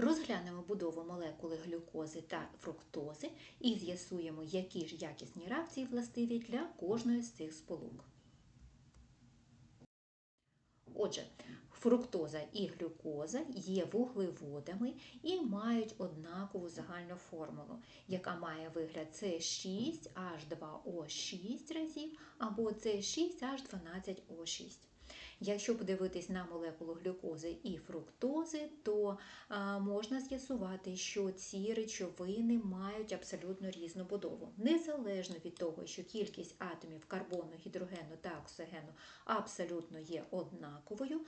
Розглянемо будову молекули глюкози та фруктози і з'ясуємо, які ж якісні реакції властиві для кожної з цих сполук. Отже, фруктоза і глюкоза є вуглеводами і мають однакову загальну формулу, яка має вигляд С6H2O6 разів або С6H12O6. Якщо подивитись на молекулу глюкози і фруктози, то можна з'ясувати, що ці речовини мають абсолютно різну будову. Незалежно від того, що кількість атомів карбону, гідрогену та оксигену абсолютно є однаковою,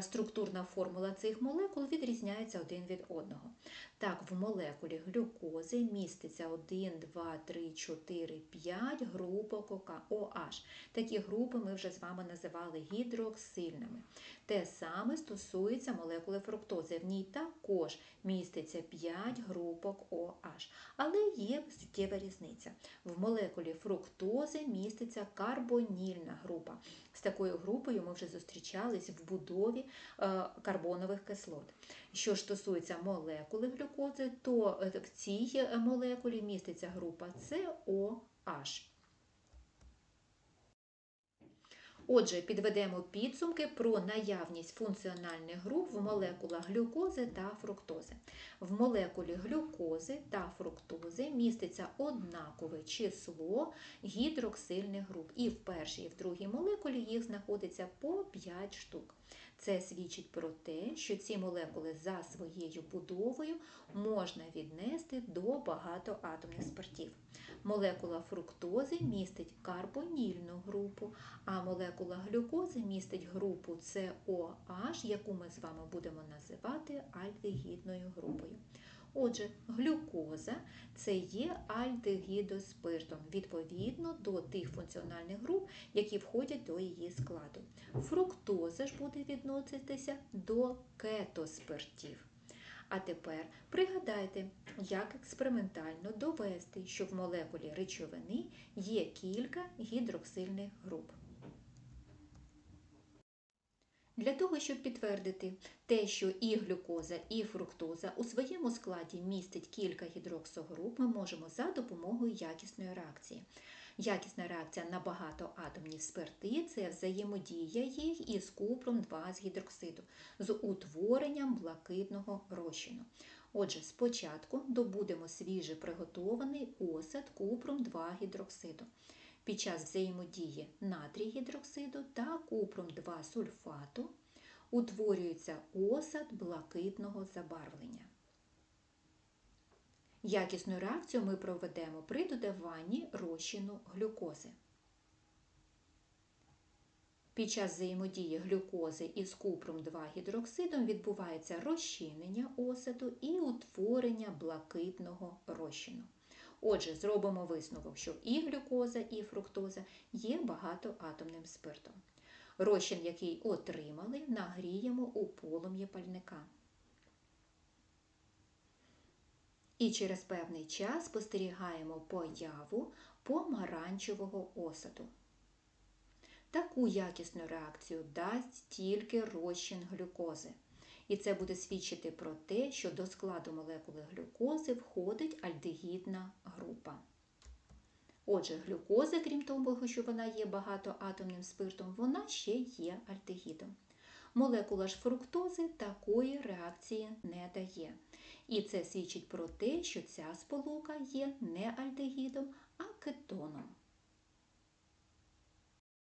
структурна формула цих молекул відрізняється один від одного. Так, в молекулі глюкози міститься 1, 2, 3, 4, 5 групок OH. Такі групи ми вже з вами називали гідроксильними. Те саме стосується молекули фруктози. В ній також міститься 5 групок OH. Але є суттєва різниця. В молекулі фруктози міститься карбонільна група. З такою групою ми вже зустрічались в будові е, карбонових кислот. Що ж стосується молекули глюкози, то в цій молекулі міститься група COH. Отже, підведемо підсумки про наявність функціональних груп в молекулах глюкози та фруктози. В молекулі глюкози та фруктози міститься однакове число гідроксильних груп. І в першій, і в другій молекулі їх знаходиться по 5 штук. Це свідчить про те, що ці молекули за своєю будовою можна віднести до багатоатомних спиртів. Молекула фруктози містить карбонільну групу, а молекула глюкози містить групу COH, яку ми з вами будемо називати альдегідною групою. Отже, глюкоза це є альдегідоспиртом, відповідно до тих функціональних груп, які входять до її складу. Фруктоза ж буде відноситися до кетоспиртів. А тепер пригадайте, як експериментально довести, що в молекулі речовини є кілька гідроксильних груп. Для того, щоб підтвердити те, що і глюкоза, і фруктоза у своєму складі містить кілька гідроксогруп, ми можемо за допомогою якісної реакції. Якісна реакція на багатоатомні спирти це взаємодія їх із купром 2 з гідроксиду з утворенням блакитного розчину. Отже, спочатку добудемо свіже приготований осад купром 2 гідроксиду. Під час взаємодії натрій гідроксиду та купром 2 сульфату утворюється осад блакитного забарвлення. Якісну реакцію ми проведемо при додаванні розчину глюкози. Під час взаємодії глюкози із купром 2 гідроксидом відбувається розчинення осаду і утворення блакитного розчину. Отже, зробимо висновок, що і глюкоза, і фруктоза є багатоатомним спиртом. Розчин, який отримали, нагріємо у полум'я пальника. І через певний час спостерігаємо появу помаранчевого осаду. Таку якісну реакцію дасть тільки розчин глюкози. І це буде свідчити про те, що до складу молекули глюкози входить альдегідна група. Отже, глюкоза, крім того, що вона є багатоатомним спиртом, вона ще є альдегідом. Молекула ж фруктози такої реакції не дає. І це свідчить про те, що ця сполука є не альдегідом, а кетоном.